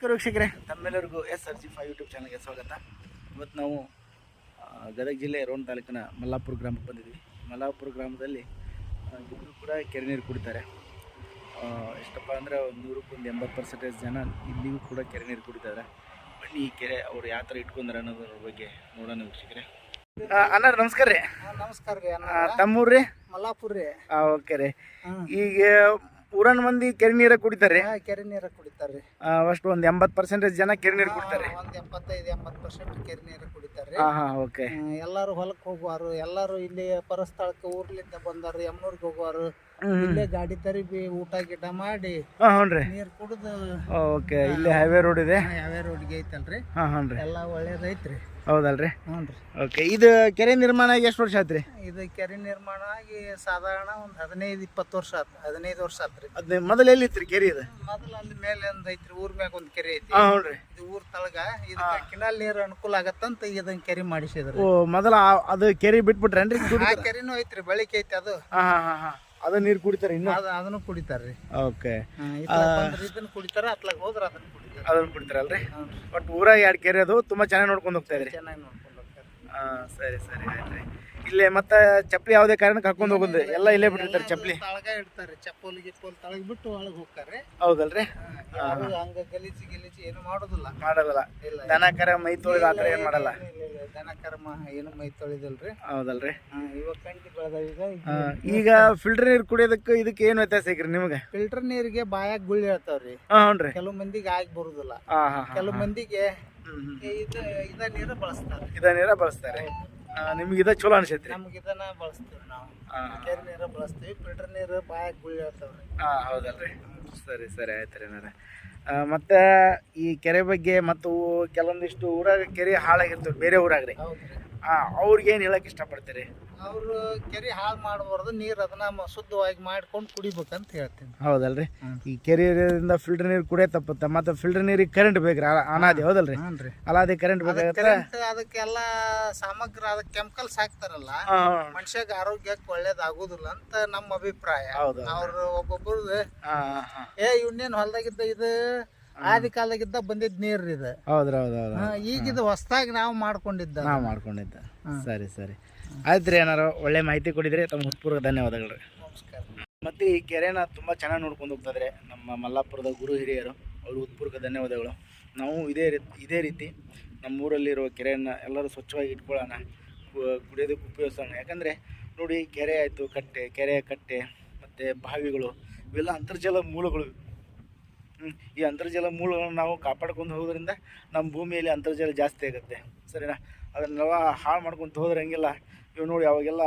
ನಮಸ್ಕಾರ ವೀಕ್ಷಕರೇ. ತಮ್ಮೆಲ್ಲರಿಗೂ S R G five YouTube ಚಾನಲ್ಗೆ ಸ್ವಾಗತ. ಇವತ್ತು ನಾವು ಗದಗ ಜಿಲ್ಲೆ ರೋಣ ತಾಲೂಕಿನ ಮಲ್ಲಾಪುರ ಗ್ರಾಮಕ್ಕೆ ಬಂದಿದ್ವಿ. ಮಲ್ಲಾಪುರ ಗ್ರಾಮದಲ್ಲಿ ಇಬ್ಬರು ಕೂಡ ಕೆರೆ ನೀರು ಕುಡಿತಾರೆ. ಎಷ್ಟಪ್ಪ ಅಂದರೆ ಒಂದು ನೂರಕ್ಕೆ ಒಂದು ಎಂಬತ್ತು ಪರ್ಸೆಂಟೇಜ್ ಜನ ಇಲ್ಲಿಗೂ ಕೂಡ ಕೆರೆ ನೀರು ಕುಡಿತಾರೆ. ಬನ್ನಿ ಈ ಕೆರೆ ಅವ್ರು ಯಾವ ಥರ ಇಟ್ಕೊಂಡಾರೆ ಅನ್ನೋದ್ರ ಬಗ್ಗೆ ನೋಡೋಣ ವೀಕ್ಷಕರೇ. ಅಣ್ಣ ನಮಸ್ಕಾರ ರೀ. ನಮಸ್ಕಾರ ರೀ ತಮ್ಮೂರ್ರಿ ತಮ್ಮೂರು ರೀ? ಮಲ್ಲಾಪುರ ರೀ. ಓಕೆ ರೀ. ಈಗ ಊರನ್ ಮಂದಿ ಕೆರೆ ನೀರ ಕುಡಿತಾರೆ. ಹಾ, ಕೆರೆ ನೀರ ಕುಡಿತಾರ್ರಿ ಅಷ್ಟು ಒಂದ್ ಎಂಬತ್ ಪರ್ಸೆಂಟೇಜ್ ಜನ ಕೆರೆ ನೀರು ಕುಡಿತಾರೆ. ಒಂದ್ ಎಪ್ಪತ್ತೈದು ಎಂಬತ್ತು ಪರ್ಸೆಂಟ್ ಕೆರೆ ನೀರ ಕುಡಿತಾರ್ರಿ ಹಾಂ ಹಾಂ ಓಕೆ. ಹ್ಮ್, ಎಲ್ಲಾರು ಹೊಲಕ್ ಹೋಗುವಾರು ಎಲ್ಲಾರು ಇಲ್ಲಿ ಪರಸ್ಥಳಕ್ಕೆ ಊರ್ಲಿಂದ ಬಂದಾರು ಯಮ್ನೂರ್ಗ್ ಹೋಗುವಾರು ಇಲ್ಲೇ ಗಾಡಿ ತರಿಬಿ ಊಟ ಗಿಟ ಮಾಡಿ ಹಾಂ ನೀರ್ ಕುಡಿದು ಓಕೆ ಇಲ್ಲಿ ಹೈವೇ ರೋಡ್ ಇದೆ. ಯಾವ್ಯಾವ ರೋಡ್ಗೆ ಐತಲ್ರಿ. ಹಾಂ ಹ್ಞೂ ರೀ. ಎಲ್ಲಾ ಒಳ್ಳೇದೈತ್ರಿ ಹೌದಲ್ರಿ? ಹ್ಞೂ ಓಕೆ ಇದು ಕೆರೆ ನಿರ್ಮಾಣ ಆಗಿ ಎಷ್ಟು ವರ್ಷ ಆಯ್ತು ರೀ? ಇದು ಕೆರೆ ನಿರ್ಮಾಣ ಆಗಿ ಸಾಧಾರಣ ಒಂದ್ ಹದಿನೈದು ಇಪ್ಪತ್ತು ವರ್ಷ ಆಯ್ತು ಹದಿನೈದು ವರ್ಷ ಆತ್ರಿ ಅದ್ ಮೊದಲು ಎಲ್ಲಿತ್ತು ರೀ ಕೆರೆ ಇದು? ಮೊದಲು ಅಲ್ಲಿ ಮೇಲೆ ಒಂದ್ ಐತ್ರಿ ಊರ್ ಮ್ಯಾಗ ಒಂದ್ ಕೆರೆ ಐತಿ. ಹಾಂ ಹ್ಞೂ ರೀ ಇದು ಊರ್ ತಳಗ ಇದು ಕಿನಾಲ್ ನೀರು ಅನುಕೂಲ ಆಗತ್ತಂತ ಇದನ್ ಕೆರೆ ಮಾಡಿಸಿದ್ರು. ಓ ಮೊದಲ ಆ- ಅದು ಕೆರೆ ಬಿಟ್ಬಿಟ್ರೇನ್ರಿ? ಆ ಕೆರೆನೂ ಐತ್ರಿ ಬಳಿಕೆ ಐತಿ ಅದು. ಹಾಂ ಹಾಂ ಹಾಂ ಹಾಂ. ಅದು ನೀರು ಕುಡಿತಾರೆ ಇನ್ನು? ಅದ ಅದನ್ನು ಕುಡಿತಾರ್ರಿ. ಓಕೆ ಇದನ್ನ ಕುಡಿತಾರ ಅತ್ಲಾಗ ಹೋದ್ರ ಅದನ್ನ ಕುಡಿತಾರ. ಅದನ್ನ ಕುಡಿತಾರಲ್ರಿ? ಬಟ್ ಊರಾಗ ಎರಡು ಕೆರೆ ಅದು ತುಂಬಾ ಚೆನ್ನಾಗಿ ನೋಡ್ಕೊಂಡು ಹೋಗ್ತಾ ಇದ್ರಿ. ಚೆನ್ನಾಗಿ ನೋಡ್ಕೊಂಡು ಹೋಗ್ತಾರೆ. ಹಾಂ ಸರಿ ಸರಿ ಆಯ್ತು ಇಲ್ಲೇ ಮತ್ತೆ ಚಪ್ಪಲಿ ಯಾವುದೇ ಕಾರಣಕ್ಕೆ ಹಾಕೊಂಡು ಹೋಗೋದು? ಎಲ್ಲ ಇಲ್ಲೇ ಬಿಟ್ಟಿರ್ತಾರೆ ಚಪ್ಪಲಿ. ತಳಗ ಇಡ್ತಾರೆ ಚಪ್ಪಲ್ ಗಿಪ್ಪಲ್ ತಳಗ್ ಬಿಟ್ಟು ಒಳಗ್ ಹೋಗ್ತಾರೆ. ಹೌದಲ್ರಿ? ಹಂಗ ಗಲೀಜಿ ಗಲೀಜಿ ಏನು ಮಾಡೋದಿಲ್ಲ. ಮಾಡೋದಿಲ್ಲ. ಇಲ್ಲ ದನ ಕರ ಮೈ ತೊಳೆದ ಆ ಥರ ಏನು ಮಾಡಲ್ಲ. ದನ ಕರ್ಮ ಏನು ಮೈ ತೊಳಿದಿಲ್ರಿ? ಹೌದಲ್ರಿ. ಇವಾಗ ಕಂಟಿ ಈಗ. ಫಿಲ್ಟರ್ ನೀರು ಕುಡಿಯೋದಕ್ಕೆ ಇದಕ್ಕೆ ಏನು ವ್ಯತ್ಯಾಸ ಐತ್ರಿ ನಿಮಗೆ? ಫಿಲ್ಟರ್ ನೀರಿಗೆ ಬಾಯಾಗ ಗುಳ್ಳಿ ಹೇಳ್ತಾವ್ರಿ. ಹಾಂ ಹ್ಞೂ ರೀ ಕೆಲವು ಮಂದಿಗೆ ಆಗಿ ಬರುದಿಲ್ಲ. ಕೆಲವು ಮಂದಿಗೆ ಇದ ಇದ ನೀರು ಬಳಸ್ತಾರೆ. ಇದ ನೀರ ಬಳಸ್ತಾರೆ. ನಿಮ್ಗೆ ಇದ ಚಲೋ ಅನ್ಸೈತ್ರಿ. ನಮ್ಗೆ ಇದನ್ನ ಬಳಸ್ತೀವಿ ನಾವು. ಕೆರೆ ನೀರು ಬಳಸ್ತೀವಿ ಫಿಲ್ಟರ್ ನೀರು ಬಾಯಾಗ ಗುಳ್ಳಿ ಹೇಳ್ತಾವ್ರಿ. ಹಾಂ ಹೌದಲ್ರಿ. ಸರಿ ಸರಿ ಆಯ್ತು ರೀ ಮತ್ತು ಈ ಕೆರೆ ಬಗ್ಗೆ ಮತ್ತು ಕೆಲವೊಂದಿಷ್ಟು ಊರಾಗ ಕೆರೆ ಹಾಳಾಗಿರ್ತವೆ ಬೇರೆ ಊರಾಗ್ರಿ. ರೀ ಹೇಳಕ್ ಅವ್ರಿಗೆ ಏನು ಹೇಳಕ್ಕೆ ಇಷ್ಟಪಡ್ತೀರಿ? ಅವ್ರು ಕೆರೆ ಹಾಳು ಮಾಡಬಾರ್ದು ನೀರು ಅದನ್ನ ಶುದ್ಧವಾಗಿ ಮಾಡ್ಕೊಂಡು ಕುಡಿಬೇಕಂತ ಹೇಳ್ತೀನಿ. ಹೌದಲ್ರಿ. ಈ ಕೆರೆಯಿಂದ ಫಿಲ್ಟರ್ ನೀರು ಕುಡಿಯೋ ತಪ್ಪುತ್ತೆ. ಮತ್ತೆ ಫಿಲ್ಟರ್ ನೀರಿಗೆ ಕರೆಂಟ್ ಬೇಕ್ರಿ ಅನಾದಿ ಹೌದಲ್ರಿ? ಹ್ಞೂನ್ರಿ ಅಲಾದಿ ಕರೆಂಟ್ ಬೇಕಾಗತ್ತೆ? ಕರೆಂಟ್ ಅದಕ್ಕೆಲ್ಲ ಸಾಮಗ್ರಿ ಅದಕ್ಕೆ ಕೆಮಿಕಲ್ಸ್ ಹಾಕ್ತಾರಲ್ಲ ಮನುಷ್ಯಗೆ ಆರೋಗ್ಯಕ್ಕೆ ಒಳ್ಳೇದಾಗುದಿಲ್ಲ ಅಂತ ನಮ್ಮ ಅಭಿಪ್ರಾಯ. ಹೌದು. ಅವ್ರು ಒಬ್ಬೊಬ್ರು ಹಾಂ ಹಾಂ ಏ ಇವನ್ನೇನು ಹೊಲ್ದಾಗಿದ್ದ ಇದು? ಆದಿ ಕಾಲದಾಗಿದ್ದ ಬಂದಿದ್ ನೀರ್ ಇದು. ಹೌದ್ರ ಹೌದ್ ಈಗ ಇದು ಹೊಸದಾಗಿ ನಾವು ಮಾಡ್ಕೊಂಡಿದ್ದ. ನಾವು ಮಾಡ್ಕೊಂಡಿದ್ದ. ಸರಿ ಸರಿ. ಆಯ್ತು ರೀ ಏನಾರು ಒಳ್ಳೆ ಮಾಹಿತಿ ಕೊಡಿದ್ರಿ ತಮ್ಮ ಹೃತ್ಪೂರ್ವಕ ಧನ್ಯವಾದಗಳು. ರೀ ನಮಸ್ಕಾರ. ಮತ್ತು ಈ ಕೆರೆನ ತುಂಬ ಚೆನ್ನಾಗಿ ನೋಡ್ಕೊಂಡು ಹೋಗ್ತಾಯಿದ್ರೆ ನಮ್ಮ ಮಲ್ಲಾಪುರದ ಗುರು ಹಿರಿಯರು ಅವರು ಹೃತ್ಪೂರ್ವಕ ಧನ್ಯವಾದಗಳು. ನಾವು ಇದೇ ರೀತಿ ಇದೇ ರೀತಿ ನಮ್ಮೂರಲ್ಲಿರುವ ಕೆರೆಯನ್ನು ಎಲ್ಲರೂ ಸ್ವಚ್ಛವಾಗಿ ಇಟ್ಕೊಳ್ಳೋಣ. ಕುಡಿಯೋದಕ್ಕೆ ಉಪಯೋಗಿಸೋಣ ಯಾಕಂದರೆ ನೋಡಿ ಕೆರೆ ಆಯಿತು ಕಟ್ಟೆ ಕೆರೆ ಕಟ್ಟೆ ಮತ್ತು ಬಾವಿಗಳು ಇವೆಲ್ಲ ಅಂತರ್ಜಲ ಮೂಲಗಳು. ಈ ಅಂತರ್ಜಲ ಮೂಲಗಳನ್ನು ನಾವು ಕಾಪಾಡ್ಕೊಂಡು ಹೋಗೋದ್ರಿಂದ ನಮ್ಮ ಭೂಮಿಯಲ್ಲಿ ಅಂತರ್ಜಲ ಜಾಸ್ತಿ ಆಗುತ್ತೆ. ಸರಿನಾ? ಅದನ್ನೆಲ್ಲ ಹಾಳು ಮಾಡ್ಕೊತ ಹೋದ್ರೆ ಹಂಗಿಲ್ಲ ಇವು ನೋಡಿ ಅವಾಗೆಲ್ಲ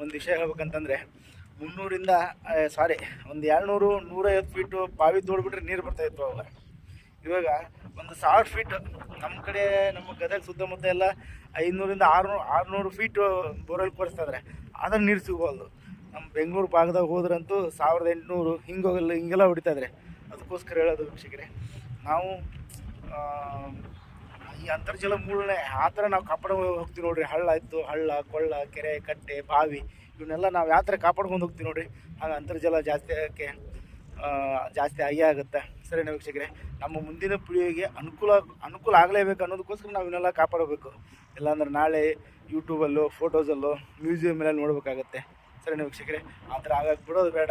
ಒಂದು ವಿಷಯ ಹೇಳ್ಬೇಕಂತಂದರೆ, ಮುನ್ನೂರಿಂದ ಸಾರಿ ಒಂದು ಎರಡುನೂರು ನೂರೈವತ್ತು ಫೀಟು ಬಾವಿ ತೋಡ್ಬಿಟ್ರೆ ನೀರು ಬರ್ತಾಯಿತ್ತು ಅವಾಗ. ಇವಾಗ ಒಂದು ಸಾವಿರ ಫೀಟ್ ನಮ್ಮ ಕಡೆ, ನಮ್ಮ ಗದಗ ಸುತ್ತಮುತ್ತ ಎಲ್ಲ ಐನೂರಿಂದ ಆರುನೂರು ಆರುನೂರು ಫೀಟು ಬೋರ್ವೆಲ್ ಕೊರೆಸ್ತಾ ಇದ್ದಾರೆ ಆದ್ರೆ ನೀರು ಸಿಗೋಲ್ದು ನಮ್ಮ ಬೆಂಗಳೂರು ಭಾಗದಾಗ ಹೋದ್ರಂತೂ ಸಾವಿರದ ಎಂಟುನೂರು ಹಿಂಗೋಗಲ್ಲ ಹಿಂಗೆಲ್ಲ ಹೊಡಿತಾಯಿದ್ರೆ ಅದಕ್ಕೋಸ್ಕರ ಹೇಳೋದು ವೀಕ್ಷಕರೇ, ನಾವು ಈ ಅಂತರ್ಜಲ ಮೂಲನೆ ಆ ಥರ ನಾವು ಕಾಪಾಡ್ಕೊಂಡು ಹೋಗ್ತೀವಿ ನೋಡ್ರಿ. ಹಳ್ಳ ಇತ್ತು, ಹಳ್ಳ, ಕೊಳ್ಳ, ಕೆರೆ, ಕಟ್ಟೆ, ಬಾವಿ, ಇವನ್ನೆಲ್ಲ ನಾವು ಯಾವ ಥರ ಕಾಪಾಡ್ಕೊಂಡು ಹೋಗ್ತೀವಿ ನೋಡ್ರಿ ಆಗ ಅಂತರ್ಜಲ ಜಾಸ್ತಿ ಆಗೋಕ್ಕೆ ಜಾಸ್ತಿ ಆಗೇ ಆಗುತ್ತೆ. ಸರಿ ವೀಕ್ಷಕರೇ, ನಮ್ಮ ಮುಂದಿನ ಪೀಳಿಗೆಗೆ ಅನುಕೂಲ ಅನುಕೂಲ ಆಗಲೇಬೇಕು ಅನ್ನೋದಕ್ಕೋಸ್ಕರ ನಾವು ಇವನ್ನೆಲ್ಲ ಕಾಪಾಡಬೇಕು. ಇಲ್ಲಾಂದ್ರೆ ನಾಳೆ ಯೂಟ್ಯೂಬಲ್ಲೋ ಫೋಟೋಸಲ್ಲೋ ಮ್ಯೂಸಿಯಮಲ್ಲಿ ನೋಡಬೇಕಾಗತ್ತೆ. ಸರಿನಾ ವೀಕ್ಷಕರೇ, ಆ ಥರ ಆಗಕ್ಕೆ ಬಿಡೋದು ಬೇಡ.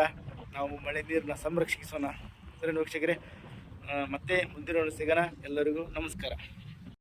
ನಾವು ಮಳೆ ನೀರನ್ನ ಸಂರಕ್ಷಿಸೋಣ. ಸರಿನಾ ವೀಕ್ಷಕರೇ ಮತ್ತೆ ಮುಂದಿನ ಸಿಗೋಣ. ಎಲ್ಲರಿಗೂ ನಮಸ್ಕಾರ.